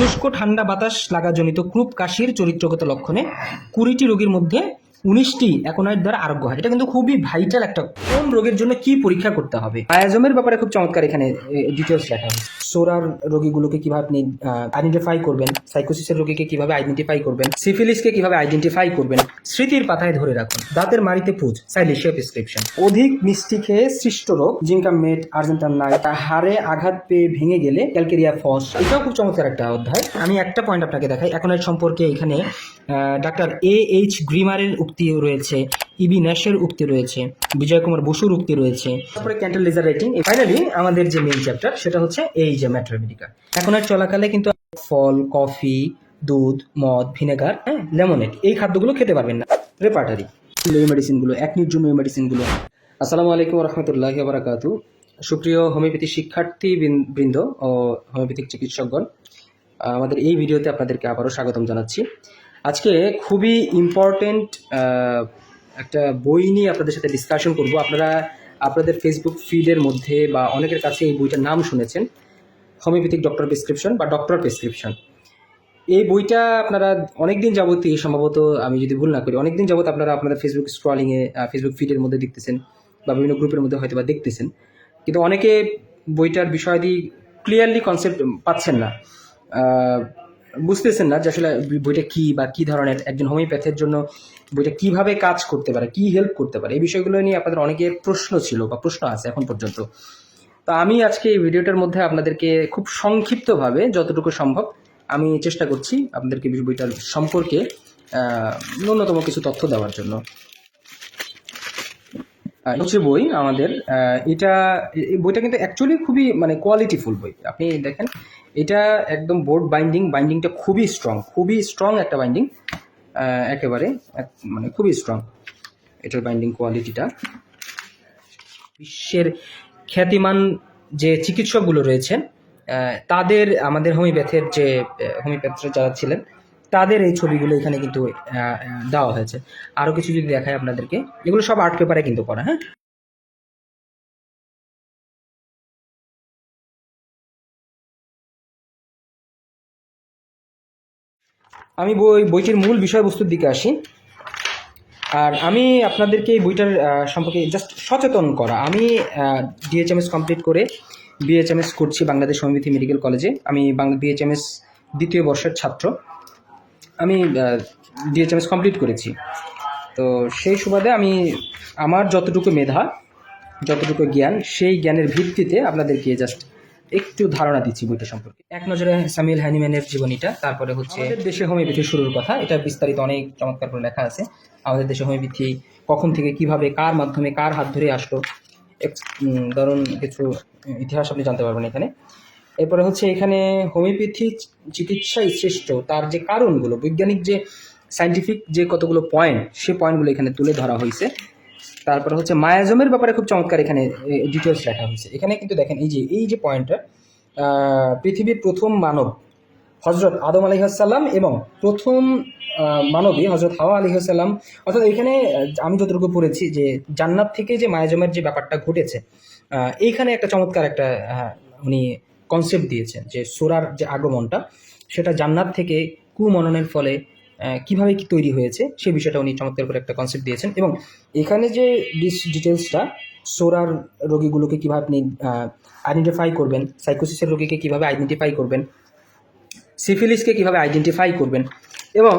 শুষ্ক ঠান্ডা বাতাস লাগাজনিত ক্রুপ কাশির চরিত্রগত লক্ষণে কুড়িটি রোগীর মধ্যে উনিশটি অ্যাকোনাইট দ্বারা আরোগ্য হয় এটা কিন্তু খুবই ভাইটাল একটা কোন রোগের জন্য কি পরীক্ষা করতে হবে? আয়াজমের ব্যাপারে খুব চমৎকার এখানে ডিটেলস লেখা আছে। সোরার রোগীগুলোকে কীভাবে আপনি আইডেন্টিফাই করবেন সাইকোসিসের রোগীকে কীভাবে আইডেন্টিফাই করবেন সিফিলিসকে কীভাবে আইডেন্টিফাই করবেন, স্মৃতির পাতায় ধরে রাখুন। দাঁতের মারিতে পুজ সাইলেশিয়া প্রেসক্রিপশন অধিক মিষ্টি খেয়ে সৃষ্ট রোগ জিঙ্কা মেট আর্জেন্টাম নাই তা হাড়ে আঘাত পেয়ে ভেঙে গেলে ক্যালকেরিয়া ফস, এটাও খুব চমৎকার একটা অধ্যায়। আমি একটা পয়েন্ট আপনাকে দেখাই অ্যাকোনাইট সম্পর্কে এখানে ডাক্তার এ এইচ গ্রিমারের উক্তি রয়েছে। ইবি ন্যাশের উক্তি রয়েছে। বিজয় কুমার বসুর উক্তি রয়েছে। তারপরে ক্যান্টাল লেজার রাইটিং ফাইনালি আমাদের যে মেইন চ্যাপ্টার সেটা হচ্ছে এই যে ম্যাট্রামেডিকা এখন আর চলাকালে কিন্তু ফল, কফি, দুধ, মদ, ভিনেগার হ্যাঁ লেমনেড এই খাদ্যগুলো খেতে পারবেন না। রেপার্টারি মেডিসিনগুলো এই মেডিসিনগুলো আসসালামু আলাইকুম রহমতুল্লাহ বারাকাতু সুপ্রিয় হোমিওপ্যাথি শিক্ষার্থী বৃন- বৃন্দ ও হোমিওপ্যাথিক চিকিৎসকগণ, আমাদের এই ভিডিওতে আপনাদেরকে আবারও স্বাগতম জানাচ্ছি। আজকে খুবই ইম্পর্টেন্ট একটা বই নিয়ে আপনাদের সাথে ডিসকাশন করব। আপনারা আপনাদের ফেসবুক ফিডের মধ্যে বা অনেকের কাছে এই বইটার নাম শুনেছেন হোমিওপ্যাথিক ডক্টর প্রেসক্রিপশন বা ডক্টর প্রেসক্রিপশন এই বইটা আপনারা অনেকদিন যাবতই, সম্ভবত আমি যদি ভুল না করি, অনেকদিন যাবত আপনারা আপনাদের ফেসবুক স্ক্রলিংয়ে ফেসবুক ফিডের মধ্যে দেখতেছেন বা বিভিন্ন গ্রুপের মধ্যে হয়তো বা দেখতেছেন। কিন্তু অনেকে বইটার বিষয়াদি ক্লিয়ারলি কনসেপ্ট পাচ্ছেন না। বুঝতেছেন না যে আসলে বইটা কি বা কি ধরনের একজন হোমিওপ্যাথের জন্য বইটা কীভাবে কাজ করতে পারে, কি হেল্প করতে পারে, এই বিষয়গুলো নিয়ে আপনাদের অনেকের প্রশ্ন ছিল বা প্রশ্ন আছে এখন পর্যন্ত। তো আমি আজকে এই ভিডিওটার মধ্যে আপনাদেরকে খুব সংক্ষিপ্তভাবে যতটুকু সম্ভব আমি চেষ্টা করছি আপনাদেরকে বইটার সম্পর্কে ন্যূনতম কিছু তথ্য দেওয়ার জন্য। হচ্ছে বই আমাদের এটা বইটা কিন্তু অ্যাকচুয়ালি খুবই মানে কোয়ালিটিফুল বই। আপনি দেখেন এটা একদম বোর্ড বাইন্ডিং বাইন্ডিংটা খুবই স্ট্রং খুবই স্ট্রং একটা বাইন্ডিং একেবারে মানে খুবই স্ট্রং এটার বাইন্ডিং কোয়ালিটিটা বিশ্বের খ্যাতিমান যে চিকিৎসকগুলো রয়েছেন তাদের, আমাদের হোমিওপ্যাথের যে হোমিওপ্যাথরা যারা ছিলেন, তাদের এই ছবিগুলো এখানে কিন্তু দেওয়া হয়েছে। আরও কিছু যদি দেখায় আপনাদেরকে, এগুলো সব আর্ট পেপারে কিন্তু করা হ্যাঁ? আমি বই বইটির মূল বিষয়বস্তুর দিকে আসি। আর আমি আপনাদেরকে এই বইটার সম্পর্কে জাস্ট সচেতন করা। আমি ডিএচএমএস কমপ্লিট করে বিএচএমএস করছি বাংলাদেশ সমিতি মেডিকেল কলেজে। আমি বাংলা বিএচএমএস দ্বিতীয় বর্ষের ছাত্র। আমি ডিএচএমএস কমপ্লিট করেছি। তো সেই সুবাদে আমি, আমার যতটুকু মেধা, যতটুকু জ্ঞান, সেই জ্ঞানের ভিত্তিতে আপনাদেরকে জাস্ট একটু ধারণা দিচ্ছি বইটা সম্পর্কে। এক নজরে সামিল হ্যানিম্যানের জীবনীটা তারপরে হচ্ছে দেশে হোমিওপ্যাথি শুরুর কথা এটা বিস্তারিত অনেক চমৎকার করে লেখা আছে। আমাদের দেশে হোমিওপ্যাথি কখন থেকে কীভাবে কার মাধ্যমে কার হাত ধরে আসলো ধরুন কিছু ইতিহাস আপনি জানতে পারবেন এখানে। এরপরে হচ্ছে এখানে হোমিওপ্যাথি চিকিৎসায় শ্রেষ্ঠ তার যে কারণগুলো বৈজ্ঞানিক যে সাইন্টিফিক যে কতগুলো পয়েন্ট সে পয়েন্টগুলো এখানে তুলে ধরা হয়েছে। তারপরে হচ্ছে মায়াজমের ব্যাপারে খুব চমৎকার এখানে ডিটেলস রাখা হয়েছে। এখানে কিন্তু দেখেন, এই যে এই যে পয়েন্টটা পৃথিবীর প্রথম মানব হজরত আদম আলহিহাসাল্লাম এবং প্রথম মানবী হজরত হাওয়া আলহিহাসাল্লাম অর্থাৎ এখানে আমি যতটুকু পড়েছি যে, জান্নাত থেকে যে মায়াজমের যে ব্যাপারটা ঘটেছে এইখানে একটা চমৎকার একটা উনি কনসেপ্ট দিয়েছেন যে, সোরার যে আগমনটা, সেটা জান্নাত থেকে কুমননের ফলে কীভাবে কি তৈরি হয়েছে সেই বিষয়টা উনি চমৎকার করে একটা কনসেপ্ট দিয়েছেন এবং এখানে যে ডিটেলসটা সোরার রোগীগুলোকে কীভাবে আপনি আইডেন্টিফাই করবেন সাইকোসিসের রোগীকে কীভাবে আইডেন্টিফাই করবেন সিফিলিসকে কীভাবে আইডেন্টিফাই করবেন এবং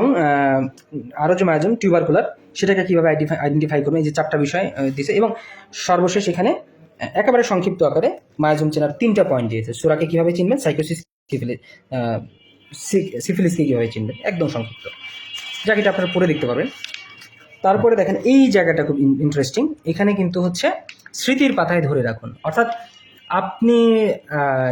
আরও যে মায়াজম টিউবারকুলার সেটাকে কীভাবে আইডেন্টিফাই করবেন, এই যে চারটা বিষয় দিয়েছে এবং সর্বশেষ এখানে একেবারে সংক্ষিপ্ত আকারে মায়াজম চেনার তিনটা পয়েন্ট দিয়েছে। সোরাকে কীভাবে চিনবেন সাইকোসিস সিফিলিস সিফিলিসকে কীভাবে চিনবেন? একদম সংক্ষিপ্ত। এটা আপনারা পড়ে দেখতে পারবেন। তারপরে দেখেন, এই জায়গাটা খুব ইন্টারেস্টিং এখানে কিন্তু হচ্ছে স্মৃতির পাতায় ধরে রাখুন। অর্থাৎ আপনি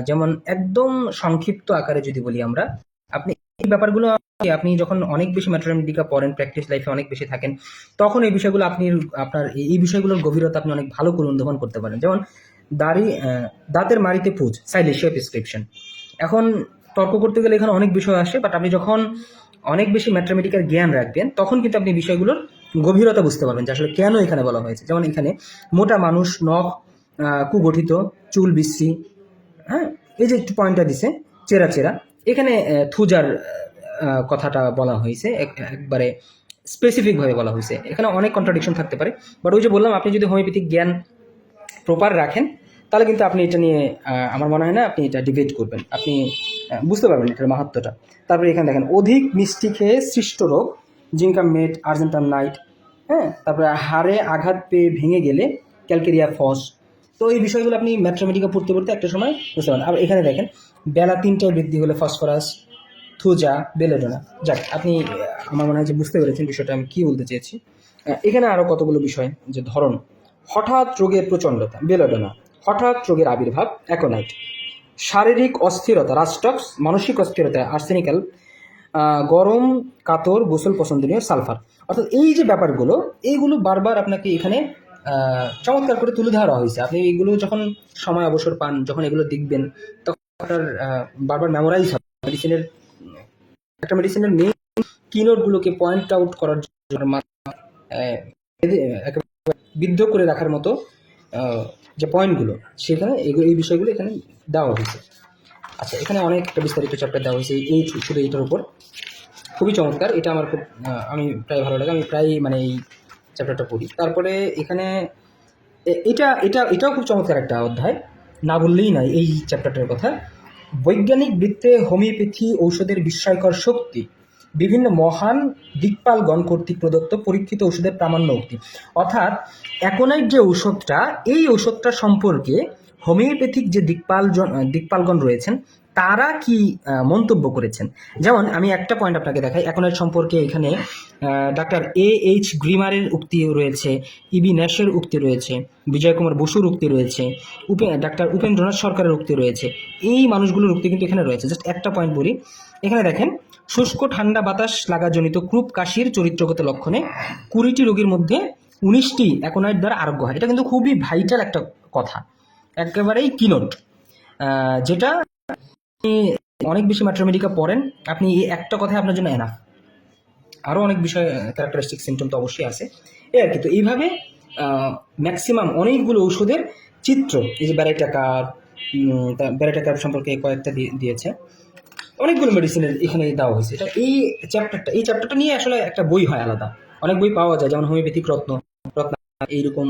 যেমন একদম সংক্ষিপ্ত আকারে যদি বলি আমরা, আপনি এই ব্যাপারগুলো আপনি যখন অনেক বেশি ম্যাথমেটিকা পড়েন প্র্যাকটিস লাইফে অনেক বেশি থাকেন, তখন এই বিষয়গুলো আপনি, আপনার এই- বিষয়গুলোর গভীরতা আপনি অনেক ভালো করে অনুধাবন করতে পারেন। যেমন দাড়ি দাঁতের মাড়িতে পুজ সাইলেশিয়া প্রেসক্রিপশন এখন তর্ক করতে গেলে এখানে অনেক বিষয় আসে বাট আপনি যখন অনেক বেশি ম্যাথমেটিক্যাল জ্ঞান রাখবেন, তখন কিন্তু আপনি বিষয়গুলোর গভীরতা বুঝতে পারবেন যে আসলে কেন এখানে বলা হয়েছে। যেমন এখানে মোটা মানুষ, নখ কুগঠিত, চুল বিশ্রী হ্যাঁ এই যে একটু পয়েন্টটা দিছে, চেরা চেরা, এখানে থুজার কথাটা বলা হয়েছে, এক- একবারে স্পেসিফিকভাবে বলা হয়েছে। এখানে অনেক কন্ট্রাডিকশন থাকতে পারে বাট ওই যে বললাম, আপনি যদি হোমিওপ্যাথিক জ্ঞান প্রপার রাখেন, তাহলে কিন্তু আপনি এটা নিয়ে আমার মনে হয় না আপনি এটা ডিবেট করবেন। আপনি বুঝতে পারবেন এটার মাহাত্মটা তারপরে এখানে দেখেন, অধিক মিষ্টি খেয়ে সৃষ্ট রোগ জিঙ্কা মেট আর্জেন্টাম নাইট হ্যাঁ তারপরে হাড়ে আঘাত পেয়ে ভেঙে গেলে ক্যালকেরিয়া ফস। তো এই বিষয়গুলো আপনি ম্যাথমেটিকা পড়তে পড়তে একটা সময় বুঝতে পারেন আর এখানে দেখেন, বেলা তিনটায় বৃদ্ধি হলে ফসফরাস, থুজা, বেলেডোনা। যাক, আপনি, আমার মনে হয় যে বুঝতে পেরেছেন বিষয়টা, আমি কী বলতে চেয়েছি। এখানে আরও কতগুলো বিষয়, যে ধরন, হঠাৎ রোগের প্রচণ্ডতা, বেলোডোনা, হঠাৎ রোগের আবির্ভাব, অ্যাকোনাইট। শারীরিক অস্থিরতা রাস্টক্স মানসিক অস্থিরতা, আর্সেনিক্যাল গরম, কাতর, গোসল পছন্দনীয়, সালফার। অর্থাৎ এই যে ব্যাপারগুলো, এইগুলো বারবার আপনাকে এখানে চমৎকার করে তুলে ধরা হয়েছে। আপনি এইগুলো যখন সময় অবসর পান, যখন এগুলো দেখবেন, তখন আপনার বারবার মেমোরাইজ হবে। মেডিসিনের একটা মেডিসিনের মেইন কিনোটগুলোকে পয়েন্ট আউট করার জন্য বিদ্ধ করে রাখার মতো যে পয়েন্টগুলো সেখানে এগুলো, এই বিষয়গুলো এখানে দেওয়া হয়েছে। আচ্ছা এখানে অনেক একটা বিস্তারিত চ্যাপ্টার দেওয়া হয়েছে, এই শুধু এইটার উপর। খুবই চমৎকার, এটা আমার খুব আমি প্রায় ভালো লাগে, আমি প্রায় মানে এই চ্যাপ্টারটা পড়ি। তারপরে এখানে এটা এটা, এটাও খুব চমৎকার একটা অধ্যায়। না বললেই নয়, এই চ্যাপ্টারটার কথা। বৈজ্ঞানিক বৃত্তে হোমিওপ্যাথি ঔষধের বিস্ময়কর শক্তি। বিভিন্ন মহান দিকপালগণ কর্তৃক প্রদত্ত পরীক্ষিত ঔষধের প্রামাণ্য উক্তি অর্থাৎ অ্যাকোনাইট যে ঔষধটা, এই ঔষধটা সম্পর্কে হোমিওপ্যাথিক যে দিকপাল দিকপালগণ রয়েছেন, তারা কি মন্তব্য করেছেন? যেমন আমি একটা পয়েন্ট আপনাকে দেখাই অ্যাকোনাইট সম্পর্কে এখানে ডাক্তার এ এইচ গ্রিমারের উক্তি রয়েছে, ইবি ন্যাশের উক্তি রয়েছে বিজয় কুমার বসুর উক্তি রয়েছে, উপে, ডাক্তার উপেন্দ্রনাথ সরকারের উক্তি রয়েছে। এই মানুষগুলোর উক্তি কিন্তু এখানে রয়েছে। জাস্ট একটা পয়েন্ট বলি। এখানে দেখেন শুষ্ক ঠান্ডা বাতাস লাগাজনিত ক্রুপ কাশির চরিত্রগত লক্ষণে কুড়িটি রোগীর মধ্যে উনিশটি অ্যাকোনাইট দ্বারা আরোগ্য হয়। এটা কিন্তু খুবই ভাইটাল একটা কথা। একেবারেই কিনোট যেটা অনেক বেশি ম্যাট্রোমেডিকা পড়েন, আপনি এই একটা কথাই আপনার জন্য এনাফ আরও অনেক বিষয় ক্যারেক্টারিস্টিক সিমটম তো অবশ্যই আছে। এই আর কি, তো এইভাবে ম্যাক্সিমাম অনেকগুলো ওষুধের চিত্র, এই যে ব্যারাইটাকার ব্যারাইটাকার সম্পর্কে কয়েকটা দিয়ে- দিয়েছে। অনেকগুলো মেডিসিনের এখানে দেওয়া হয়েছে। এটা এই চ্যাপ্টারটা এই চ্যাপ্টারটা নিয়ে আসলে একটা বই হয় আলাদা। অনেক বই পাওয়া যায়, যেমন হোমিওপ্যাথিক রত্ন রত্ন এইরকম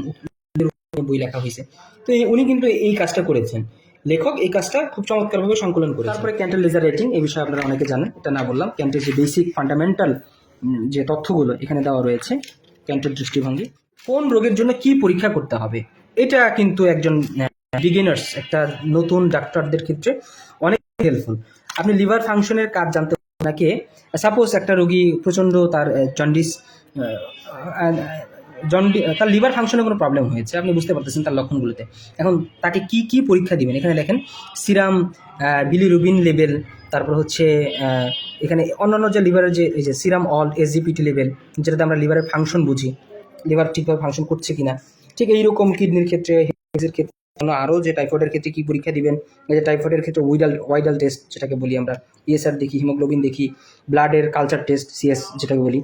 বই লেখা হয়েছে। তো উনি কিন্তু এই কাজটা করেছেন। লেখক এই কাজটা খুব চমৎকারভাবে সংকলন করে তারপরে ক্যান্টার লেজার রেটিং এই বিষয়ে আপনারা অনেকে জানেন, এটা না বললাম। ক্যান্টের যে বেসিক ফান্ডামেন্টাল যে তথ্যগুলো এখানে দেওয়া রয়েছে ক্যান্টের দৃষ্টিভঙ্গি, কোন রোগের জন্য কি পরীক্ষা করতে হবে? এটা কিন্তু একজন বিগিনার্স একটা নতুন ডাক্তারদের ক্ষেত্রে অনেক হেল্পফুল আপনি লিভার ফাংশনের কাজ জানতে আপনাকে সাপোজ একটা রোগী প্রচণ্ড তার জন্ডিস জন্ডি তার লিভার ফাংশনে কোনো প্রবলেম হয়েছে, আপনি বুঝতে পারতেছেন তার লক্ষণগুলোতে। এখন তাকে কি কি পরীক্ষা দিবেন? এখানে দেখেন সিরাম বিলিরুবিন লেভেল তারপর হচ্ছে এখানে অন্যান্য যে লিভারের যে, এই যে সিরাম অল এসজিপিটি লেভেল যেটাতে আমরা লিভারের ফাংশন বুঝি লিভার ঠিকভাবে ফাংশন করছে কিনা। ঠিক এইরকম কিডনির ক্ষেত্রে হেপাটাইটিসের ক্ষেত্রে আরও যে টাইফয়েডের ক্ষেত্রে কী পরীক্ষা দিবেন যে টাইফয়েডের ক্ষেত্রে উইডাল ওয়াইডাল টেস্ট যেটাকে বলি আমরা ইএসআর দেখি হিমোগ্লোবিন দেখি ব্লাডের কালচার টেস্ট সিএস যেটাকে বলি,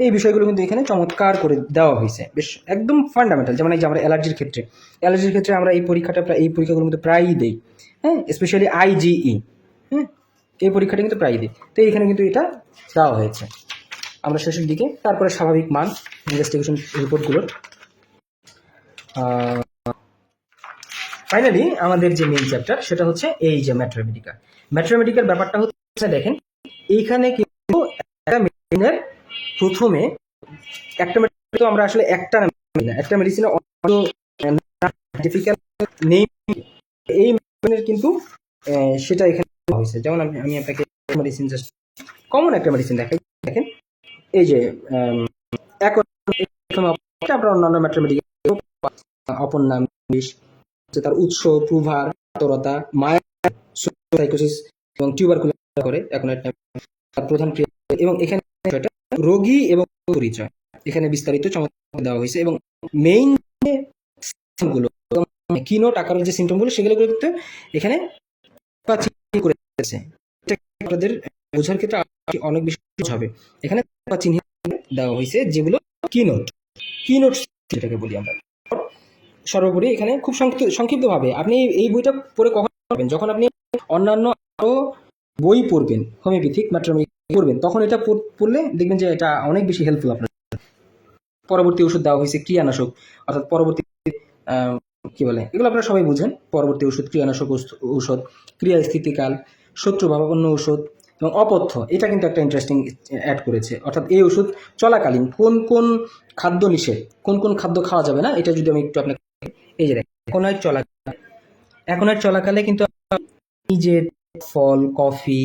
এই বিষয়গুলো কিন্তু এখানে চমৎকার করে দেওয়া হয়েছে। বেশ একদম ফান্ডামেন্টাল যেমন এই যে আমরা অ্যালার্জির ক্ষেত্রে অ্যালার্জির ক্ষেত্রে আমরা এই পরীক্ষাটা প্রায়, এই পরীক্ষাগুলো কিন্তু প্রায়ই দিই হ্যাঁ স্পেশালি আইজিই হ্যাঁ এই পরীক্ষাটা কিন্তু প্রায়ই দিই। তো এখানে কিন্তু এটা দেওয়া হয়েছে। আমরা শেষের দিকে, তারপরে স্বাভাবিক মান ইনভেস্টিগেশন রিপোর্টগুলোর ফাইনালি আমাদের যে মেইন চ্যাপ্টার সেটা হচ্ছে এই যে ম্যাট্রোমেডিকা ম্যাট্রোমেডিকার ব্যাপারটা হচ্ছে, দেখেন, এইখানে কিন্তু একটা মেডিসিনের প্রথমে একটা মেডিসিন তো আমরা আসলে একটা না, একটা মেডিসিনে ডিফিকাল্ট নেই। এই মেডিসিনের কিন্তু সেটা এখানে হয়েছে। যেমন আমি আমি আপনাকে মেডিসিন জাস্ট কমন একটা মেডিসিন দেখাই। দেখেন, এই যে এখন আমরা অন্যান্য ম্যাট্রোমেডিক্যাল অপর নাম হচ্ছে তার উৎস, প্রভার কাতরতা মায়া সাইকোসিস এবং টিউবারকুলার করে এখন তার প্রধান এবং এখানে রোগী এবং পরিচয়। এখানে বিস্তারিত চমৎকার দেওয়া হয়েছে এবং মেইনগুলো কিনোট আকারের যে সিমটমগুলো সেগুলো কিন্তু এখানে করে আপনাদের বোঝার ক্ষেত্রে অনেক বেশি হবে। এখানে চিহ্নিত দেওয়া হয়েছে যেগুলো কিনোট কিনোট যেটাকে বলি আমরা। সর্বোপরি এখানে খুব সংক্ষিপ্ত, সংক্ষিপ্তভাবে। আপনি এই বইটা পড়ে কখন পাবেন যখন আপনি অন্যান্য আরও বই পড়বেন, হোমিওপ্যাথিক ম্যাট্রোমেডিক পড়বেন, তখন এটা পড়লে দেখবেন যে এটা অনেক বেশি হেল্পফুল আপনার। পরবর্তী ওষুধ দেওয়া হয়েছে ক্রিয়ানাশক, অর্থাৎ পরবর্তী কি বলে? এগুলো আপনারা সবাই বুঝেন। পরবর্তী ওষুধ, ক্রিয়ানাশক ঔষধ ক্রিয়া স্থিতিকাল শত্রু ভাবাপন্ন ওষুধ এবং অপথ্য, এটা কিন্তু একটা ইন্টারেস্টিং অ্যাড করেছে। অর্থাৎ এই ওষুধ চলাকালীন কোন কোন খাদ্য নিষেধ, কোন কোন খাদ্য খাওয়া যাবে না, এটা যদি আমি একটু আপনাকে এই যে দেখেন এখনের চলা এখনের চলাকালে কিন্তু এই যে ফল কফি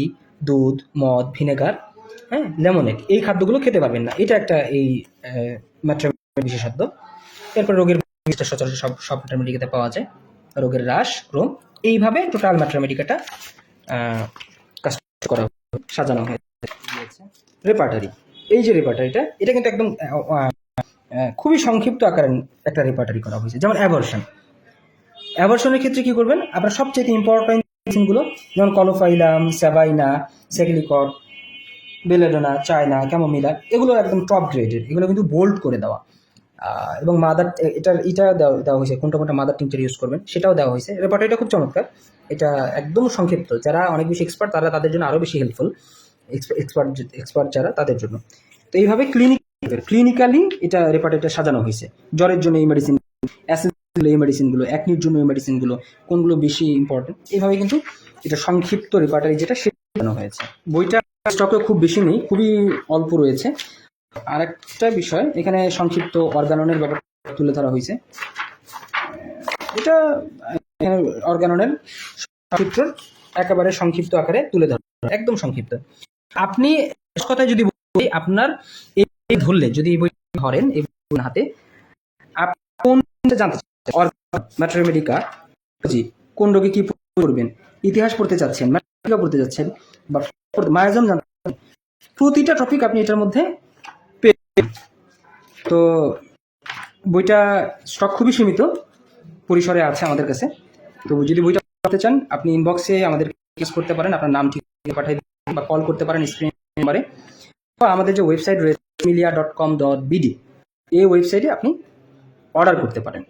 দুধ মদ ভিনেগার হ্যাঁ লেমনেড এই খাদ্যগুলো খেতে পারবেন না। এটা একটা এই বিশেষত্ব। এরপর রোগের সচরাচর সব সব ম্যাট্রামেডিকাতে পাওয়া যায়। রোগের হ্রাস ক্রম এইভাবে টোটাল ম্যাট্রামেডিকাটা কাজ করা সাজানো হয়েছে রেপার্টারি এই যে রেপার্টারিটা এটা কিন্তু একদম খুবই সংক্ষিপ্ত আকারে একটা রেপার্টারি করা হয়েছে, যেমন অ্যাবর্শন অ্যাবর্শনের ক্ষেত্রে কি করবেন? আপনার সবচেয়ে ইম্পর্টেন্ট মেডিসিনগুলো যেমন কলোফাইলাম স্যাবাইনা সেকেলিকট বেলেডোনা চায়না ক্যামোমিলা এগুলো একদম টপ গ্রেডের এগুলো কিন্তু বোল্ড করে দেওয়া। এবং মাদার এটার, এটা দেওয়া হয়েছে, কোনটা কোনটা মাদার টিংচার ইউজ করবেন, সেটাও দেওয়া হয়েছে। রেপার্টারিটা খুব চমৎকার, এটা একদম সংক্ষিপ্ত, যারা অনেক বেশি এক্সপার্ট তারা তাদের জন্য আরও বেশি হেল্পফুল এক্সপার্ট এক্সপার্ট যারা, তাদের জন্য। তো এইভাবে ক্লিনিক ক্লিনিক্যালি এটা রেপার্টারিটা সাজানো হয়েছে। জ্বরের জন্য এই মেডিসিন এই মেডিসিনগুলো অ্যাকনির জন্য এই মেডিসিনগুলো কোনগুলো বেশি ইম্পর্টেন্ট এইভাবে কিন্তু এটা সংক্ষিপ্ত রেপার্টারি যেটা সেটা হয়েছে। বইটা স্টকে খুব বেশি নেই, খুবই অল্প রয়েছে। আর একটা বিষয়, এখানে সংক্ষিপ্ত অর্গাননের ব্যাপার তুলে ধরা হয়েছে। এটা এখানে অর্গাননের সংক্ষিপ্ত, একেবারে সংক্ষিপ্ত আকারে তুলে ধরা একদম সংক্ষিপ্ত। আপনি কথায় যদি আপনার এই এই ধরলে যদি এই বই ধরেন এই হাতে আপনি জানতে ম্যাট্রোমেডিকা জি কোন রোগে কি পড়বেন? ইতিহাস পড়তে চাচ্ছেন পড়তে যাচ্ছেন বা মায়াজম জানতে চাচ্ছেন, প্রতিটা টপিক আপনি এটার মধ্যে তো বইটা স্টক খুবই সীমিত পরিসরে আছে আমাদের কাছে। তো যদি বইটা পড়তে চান আপনি ইনবক্সে আমাদের করতে পারেন আপনার নাম ঠিক পাঠিয়ে বা কল করতে পারেন স্ক্রিন নাম্বারে বা আমাদের যে ওয়েবসাইট রয়েছে Milia dot com dot BD এই ওয়েবসাইটে আপনি অর্ডার করতে পারেন।